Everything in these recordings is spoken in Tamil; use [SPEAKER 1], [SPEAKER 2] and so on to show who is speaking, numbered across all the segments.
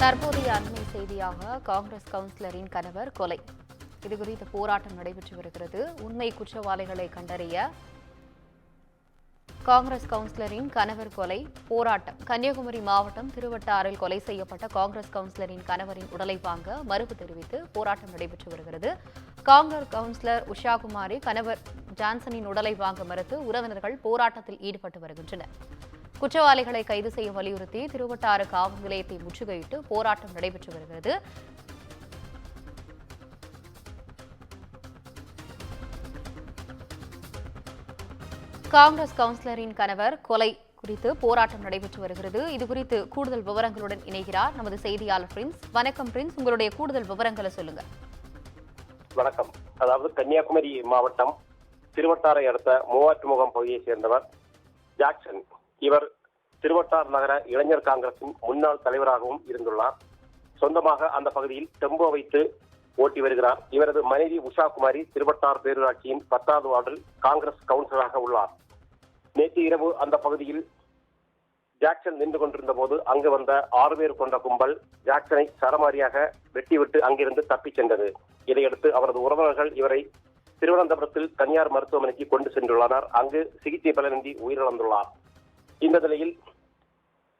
[SPEAKER 1] தற்போதைய அண்மை செய்தியாக காங்கிரஸ் கவுன்சிலரின் கணவர் கொலை. இதுகுறித்த போராட்டம் நடைபெற்று வருகிறது. உண்மை குற்றவாளிகளை கண்டறிய காங்கிரஸ் கவுன்சிலரின் கணவர் கொலை போராட்டம். கன்னியாகுமரி மாவட்டம் திருவட்டாறில் கொலை செய்யப்பட்ட காங்கிரஸ் கவுன்சிலரின் கணவரின் உடலை வாங்க மறுப்பு தெரிவித்து போராட்டம் நடைபெற்று வருகிறது. காங்கிரஸ் கவுன்சிலர் உஷாகுமாரி கணவர் ஜான்சனின் உடலை வாங்க மறுத்து உறவினர்கள் போராட்டத்தில் ஈடுபட்டு வருகின்றனர். குற்றவாளிகளை கைது செய்ய வலியுறுத்தி திருவட்டாறு காவல் நிலையத்தை முற்றுகையிட்டு போராட்டம் நடைபெற்று வருகிறது. காங்கிரஸ் கவுன்சிலரின் கணவர் கொலை குறித்து போராட்டம் நடைபெற்று வருகிறது. இது குறித்து கூடுதல் விவரங்களுடன் இணைகிறார் நமது செய்தியாளர் பிரின்ஸ். வணக்கம் பிரின்ஸ். உங்களுடைய கூடுதல் விவரங்களை சொல்லுங்க.
[SPEAKER 2] வணக்கம். அதாவது கன்னியாகுமரி மாவட்டம் திருவட்டாரை அடுத்த மூவாற்றுமுகம் பகுதியை சேர்ந்தவர் ஜாக்சன். இவர் திருவட்டார் நகர இளைஞர் காங்கிரசின் முன்னாள் தலைவராகவும் இருந்துள்ளார். சொந்தமாக அந்த பகுதியில் டெம்போ வைத்து ஓட்டி வருகிறார். இவரது மனைவி உஷா குமாரி திருவட்டார் பேரூராட்சியின் பத்தாவது வார்டில் காங்கிரஸ் கவுன்சிலராக உள்ளார். நேற்று இரவு அந்த பகுதியில் ஜாக்சன் நின்று கொண்டிருந்த போது அங்கு வந்த ஆறு பேர் கொண்ட கும்பல் ஜாக்சனை சரமாரியாக வெட்டிவிட்டு அங்கிருந்து தப்பிச் சென்றது. இதையடுத்து அவரது உறவினர்கள் இவரை திருவனந்தபுரத்தில் தனியார் மருத்துவமனைக்கு கொண்டு சென்றுள்ளனர். அங்கு சிகிச்சை பலனின்றி உயிரிழந்துள்ளார். இந்த நிலையில்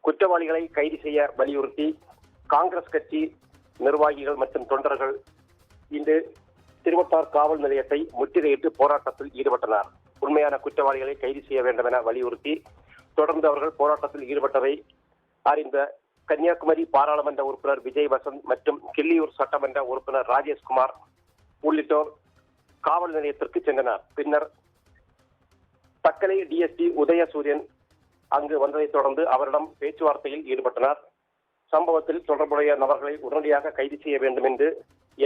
[SPEAKER 2] குற்றவாளிகளை கைது செய்ய வலியுறுத்தி காங்கிரஸ் கட்சி நிர்வாகிகள் மற்றும் தொண்டர்கள் இன்று திருவட்டார் காவல் நிலையத்தை முற்றுகையிட்டு போராட்டத்தில் ஈடுபட்டனர். உண்மையான குற்றவாளிகளை கைது செய்ய வேண்டும் என வலியுறுத்தி தொடர்ந்து அவர்கள் போராட்டத்தில் ஈடுபட்டதை அறிந்த கன்னியாகுமரி பாராளுமன்ற உறுப்பினர் விஜய் வசந்த் மற்றும் கிள்ளியூர் சட்டமன்ற உறுப்பினர் ராஜேஷ்குமார் உள்ளிட்டோர் காவல் நிலையத்திற்கு சென்றனர். பின்னர் தக்கலை டிஎஸ்பி உதயசூரியன் அங்கு வந்ததைத் தொடர்ந்து அவரிடம் பேச்சுவார்த்தையில் ஈடுபட்டனர். சம்பவத்தில் தொடர்புடைய நபர்களை உடனடியாக கைது செய்ய வேண்டும் என்று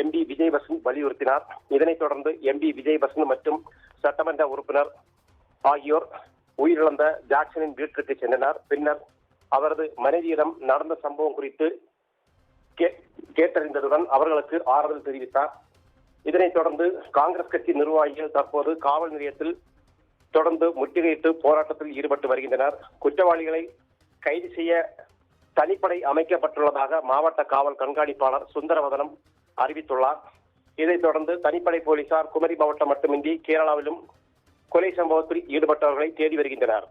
[SPEAKER 2] எம்பி விஜய் வசந்த் வலியுறுத்தினார். இதனைத் தொடர்ந்து எம்பி விஜய் வசந்த் மற்றும் சட்டமன்ற உறுப்பினர் ஆகியோர் உயிரிழந்த ஜாக்சனின் வீட்டிற்கு சென்றனர். பின்னர் அவரது மனைவியிடம் நடந்த சம்பவம் குறித்து கேட்டறிந்ததுடன் அவர்களுக்கு ஆறுதல் தெரிவித்தார். இதனைத் தொடர்ந்து காங்கிரஸ் கட்சி நிர்வாகிகள் தற்போது காவல் நிலையத்தில் தொடர்ந்து முற்றுகையிட்டு போராட்டத்தில் ஈடுபட்டு வருகின்றனர். குற்றவாளிகளை கைது செய்ய தனிப்படை அமைக்கப்பட்டுள்ளதாக மாவட்ட காவல் கண்காணிப்பாளர் சுந்தரவதனம் அறிவித்துள்ளார். இதைத் தொடர்ந்து தனிப்படை போலீசார் குமரி மாவட்டம் மட்டுமின்றி கேரளாவிலும் கொலை சம்பவத்தில் ஈடுபட்டவர்களை தேடி வருகின்றனர்.